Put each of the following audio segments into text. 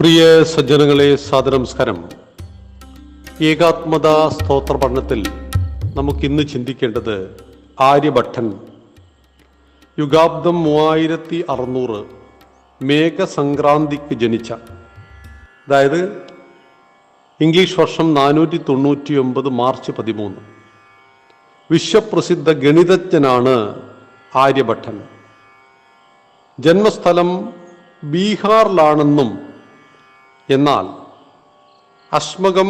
പ്രിയ സജ്ജനങ്ങളെ സാദനമസ്കാരം ഏകാത്മത സ്തോത്ര പഠനത്തിൽ നമുക്കിന്ന് ചിന്തിക്കേണ്ടത് ആര്യഭട്ടൻ. യുഗാബ്ദം മൂവായിരത്തി അറുന്നൂറ് മേഘസംക്രാന്തിക്ക് ജനിച്ച. അതായത് ഇംഗ്ലീഷ് വർഷം നാനൂറ്റി തൊണ്ണൂറ്റി ഒമ്പത് മാർച്ച് പതിമൂന്ന്. വിശ്വപ്രസിദ്ധ ഗണിതജ്ഞനാണ് ആര്യഭട്ടൻ. ജന്മസ്ഥലം ബീഹാറിലാണെന്നും എന്നാൽ അശ്മകം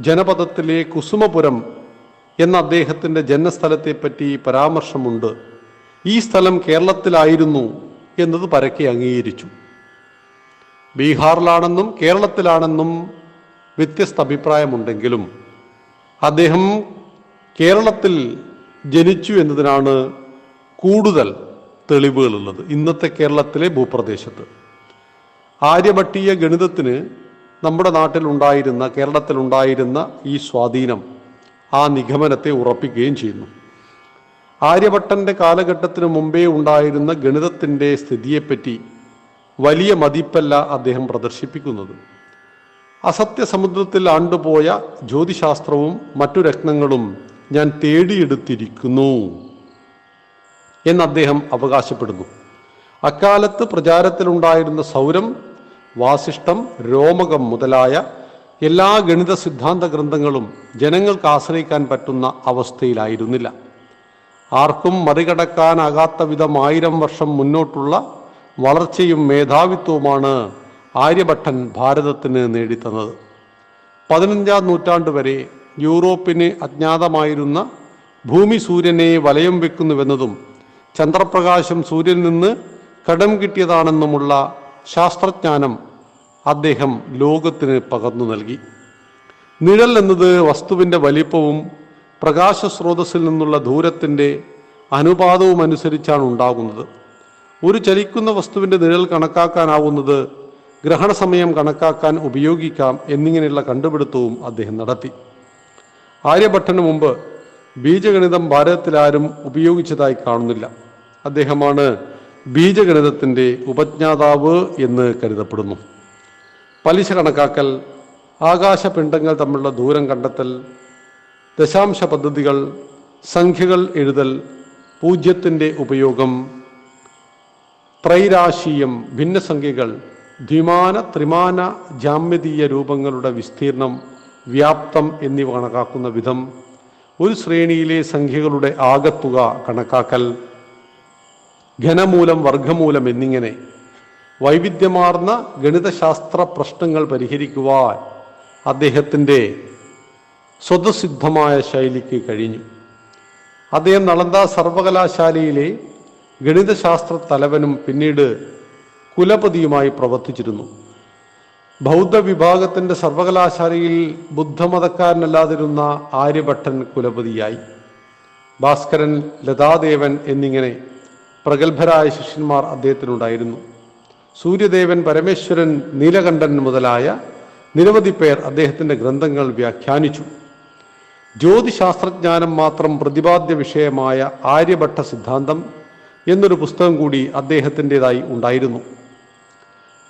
ജനപദത്തിലെ കുസുമപുരം എന്ന അദ്ദേഹത്തിന്റെ ജന്മസ്ഥലത്തെപ്പറ്റി പരാമർശമുണ്ട്. ഈ സ്ഥലം കേരളത്തിലായിരുന്നു എന്നത് പരക്കെ അംഗീകരിച്ചു. ബീഹാറിലാണെന്നും കേരളത്തിലാണെന്നും വ്യത്യസ്ത അഭിപ്രായമുണ്ടെങ്കിലും അദ്ദേഹം കേരളത്തിൽ ജനിച്ചു എന്നതിനാണ് കൂടുതൽ തെളിവുകളുള്ളത്. ഇന്നത്തെ കേരളത്തിലെ ഭൂപ്രദേശത്ത്. ആര്യഭട്ടീയ ഗണിതത്തിന് നമ്മുടെ നാട്ടിലുണ്ടായിരുന്ന കേരളത്തിലുണ്ടായിരുന്ന ഈ സ്വാധീനം ആ നിഗമനത്തെ ഉറപ്പിക്കുകയും ചെയ്യുന്നു. ആര്യഭട്ടന്റെ കാലഘട്ടത്തിന് മുമ്പേ ഉണ്ടായിരുന്ന ഗണിതത്തിന്റെ സ്ഥിതിയെപ്പറ്റി വലിയ മതിപ്പല്ല അദ്ദേഹം പ്രദർശിപ്പിക്കുന്നത്. അസത്യസമുദ്രത്തിൽ ആണ്ടുപോയ ജ്യോതിശാസ്ത്രവും മറ്റു രത്നങ്ങളും ഞാൻ തേടിയെടുത്തിരിക്കുന്നു എന്ന് അദ്ദേഹം അവകാശപ്പെടുന്നു. അക്കാലത്ത് പ്രചാരത്തിലുണ്ടായിരുന്ന സൗരം വാസിഷ്ടം രോമകം മുതലായ എല്ലാ ഗണിത സിദ്ധാന്ത ഗ്രന്ഥങ്ങളും ജനങ്ങൾക്ക് ആശ്രയിക്കാൻ പറ്റുന്ന അവസ്ഥയിലായിരുന്നില്ല. ആർക്കും മറികടക്കാനാകാത്ത വിധം ആയിരം വർഷം മുന്നോട്ടുള്ള വളർച്ചയും മേധാവിത്വവുമാണ് ആര്യഭട്ടൻ ഭാരതത്തിന് നേടിത്തന്നത്. പതിനഞ്ചാം നൂറ്റാണ്ട് വരെ യൂറോപ്പിന് അജ്ഞാതമായിരുന്ന ഭൂമി സൂര്യനെ വലയം വെക്കുന്നുവെന്നതും ചന്ദ്രപ്രകാശം സൂര്യനിൽ നിന്ന് കടം കിട്ടിയതാണെന്നുമുള്ള ശാസ്ത്രജ്ഞാനം അദ്ദേഹം ലോകത്തിന് പകർന്നു നൽകി. നിഴൽ എന്നത് വസ്തുവിന്റെ വലിപ്പവും പ്രകാശ സ്രോതസ്സിൽ നിന്നുള്ള ദൂരത്തിന്റെ അനുപാതവും അനുസരിച്ചാണ് ഉണ്ടാകുന്നത് ഒരു ചലിക്കുന്ന വസ്തുവിന്റെ നിഴൽ കണക്കാക്കാനാവുന്നത് ഗ്രഹണ സമയം കണക്കാക്കാൻ ഉപയോഗിക്കാം എന്നിങ്ങനെയുള്ള കണ്ടുപിടുത്തവും അദ്ദേഹം നടത്തി. ആര്യഭട്ടന് മുമ്പ് ബീജഗണിതം ഭാരതത്തിലാരും ഉപയോഗിച്ചതായി കാണുന്നില്ല. അദ്ദേഹമാണ് ബീജഗണിതത്തിന്റെ ഉപജ്ഞാതാവ് എന്ന് കരുതപ്പെടുന്നു. പലിശ കണക്കാക്കൽ ആകാശപിണ്ഡങ്ങൾ തമ്മിലുള്ള ദൂരം കണ്ടെത്തൽ ദശാംശ പദ്ധതികൾ സംഖ്യകൾ എഴുതൽ പൂജ്യത്തിന്റെ ഉപയോഗം ത്രൈരാശീയം ഭിന്നസംഖ്യകൾ ദ്വിമാന ത്രിമാന ജാമ്യതീയ രൂപങ്ങളുടെ വിസ്തീർണം വ്യാപ്തം എന്നിവ കണക്കാക്കുന്ന വിധം ഒരു ശ്രേണിയിലെ സംഖ്യകളുടെ ആകത്തുക കണക്കാക്കൽ ഘനമൂലം വർഗമൂലം എന്നിങ്ങനെ വൈവിധ്യമാർന്ന ഗണിതശാസ്ത്ര പ്രശ്നങ്ങൾ പരിഹരിക്കുവാൻ അദ്ദേഹത്തിന്റെ സ്വതസിദ്ധമായ ശൈലിക്ക് കഴിഞ്ഞു. അദ്ദേഹം നളന്ദ സർവകലാശാലയിലെ ഗണിതശാസ്ത്ര തലവനും പിന്നീട് കുലപതിയുമായി പ്രവർത്തിച്ചിരുന്നു. ബൗദ്ധ വിഭാഗത്തിന്റെ സർവകലാശാലയിൽ ബുദ്ധമതക്കാരനല്ലാതിരുന്ന ആര്യഭട്ടൻ കുലപതിയായി. ഭാസ്കരൻ ലതാദേവൻ എന്നിങ്ങനെ പ്രഗത്ഭരായ ശിഷ്യന്മാർ അദ്ദേഹത്തിനുണ്ടായിരുന്നു. സൂര്യദേവൻ പരമേശ്വരൻ നീലകണ്ഠൻ മുതലായ നിരവധി പേർ അദ്ദേഹത്തിന്റെ ഗ്രന്ഥങ്ങൾ വ്യാഖ്യാനിച്ചു. ജ്യോതിശാസ്ത്രജ്ഞാനം മാത്രം പ്രതിപാദ്യ വിഷയമായ ആര്യഭട്ട സിദ്ധാന്തം എന്നൊരു പുസ്തകം കൂടി അദ്ദേഹത്തിന്റെതായി ഉണ്ടായിരുന്നു.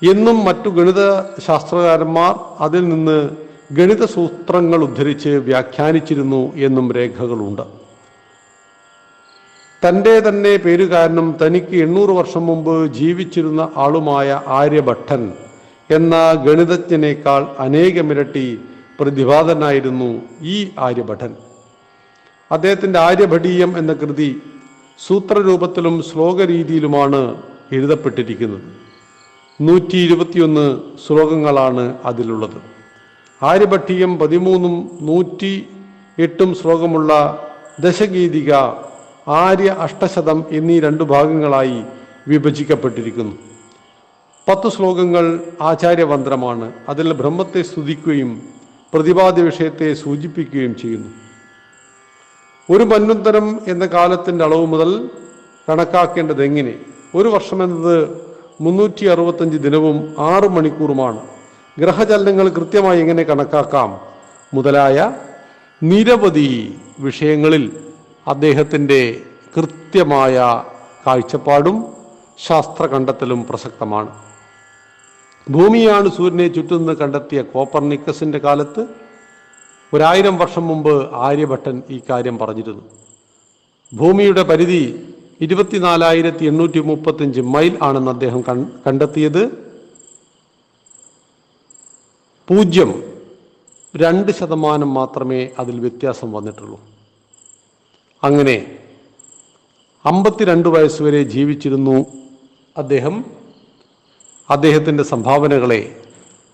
എന്നും മറ്റു ഗണിത ശാസ്ത്രകാരന്മാർ അതിൽ നിന്ന് ഗണിത സൂത്രങ്ങൾ ഉദ്ധരിച്ച് വ്യാഖ്യാനിച്ചിരുന്നു എന്നും രേഖകളുണ്ട്. തന്റെ തന്നെ പേര് കാരണം തനിക്ക് എണ്ണൂറ് വർഷം മുമ്പ് ജീവിച്ചിരുന്ന ആളുമായ ആര്യഭട്ടൻ എന്ന ഗണിതജ്ഞനേക്കാൾ അനേകമിരട്ടി പ്രതിഭാതനായിരുന്നു ഈ ആര്യഭട്ടൻ. അദ്ദേഹത്തിന്റെ ആര്യഭടീയം എന്ന കൃതി സൂത്രരൂപത്തിലും ശ്ലോകരീതിയിലുമാണ് എഴുതപ്പെട്ടിരിക്കുന്നത്. നൂറ്റി ഇരുപത്തിയൊന്ന് ശ്ലോകങ്ങളാണ് അതിലുള്ളത്. ആര്യഭട്ടീയം പതിമൂന്നും നൂറ്റി എട്ടും ശ്ലോകമുള്ള ദശഗീതിക ആര്യ അഷ്ടശതം എന്നീ രണ്ടു ഭാഗങ്ങളായി വിഭജിക്കപ്പെട്ടിരിക്കുന്നു. പത്ത് ശ്ലോകങ്ങൾ ആചാര്യവന്ത്രമാണ്. അതിൽ ബ്രഹ്മത്തെ സ്തുതിക്കുകയും പ്രതിപാദ്യ വിഷയത്തെ സൂചിപ്പിക്കുകയും ചെയ്യുന്നു. ഒരു മന്വന്തരം എന്ന കാലത്തിന്റെ അളവ് മുതൽ കണക്കാക്കേണ്ടത് എങ്ങനെ? ഒരു വർഷം എന്നത് മുന്നൂറ്റി അറുപത്തഞ്ച് ദിനവും ആറ് മണിക്കൂറുമാണ്. ഗ്രഹചലനങ്ങൾ കൃത്യമായി എങ്ങനെ കണക്കാക്കാം? മുതലായ നിരവധി വിഷയങ്ങളിൽ അദ്ദേഹത്തിന്റെ കൃത്യമായ കാഴ്ചപ്പാടും ശാസ്ത്ര കണ്ടെത്തലും പ്രസക്തമാണ്. ഭൂമിയാണ് സൂര്യനെ ചുറ്റുമെന്ന് കണ്ടെത്തിയ കോപ്പർനിക്കസിന്റെ കാലത്ത് ഒരായിരം വർഷം മുമ്പ് ആര്യഭട്ടൻ ഈ കാര്യം പറഞ്ഞിരുന്നു. ഭൂമിയുടെ പരിധി ഇരുപത്തിനാലായിരത്തി എണ്ണൂറ്റി മുപ്പത്തഞ്ച് മൈൽ ആണെന്ന് അദ്ദേഹം കണ്ടെത്തിയത്. പൂജ്യം രണ്ട് ശതമാനം മാത്രമേ അതിൽ വ്യത്യാസം വന്നിട്ടുള്ളൂ. അങ്ങനെ അമ്പത്തിരണ്ട് വയസ്സുവരെ ജീവിച്ചിരുന്നു അദ്ദേഹം. അദ്ദേഹത്തിന്റെ സംഭാവനകളെ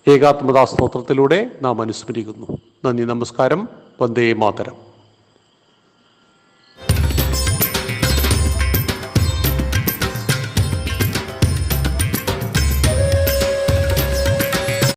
ഏകാത്മതാ സ്തോത്രത്തിലൂടെ നാം അനുസ്മരിക്കുന്നു. നന്ദി നമസ്കാരം. വന്ദേ മാതരം.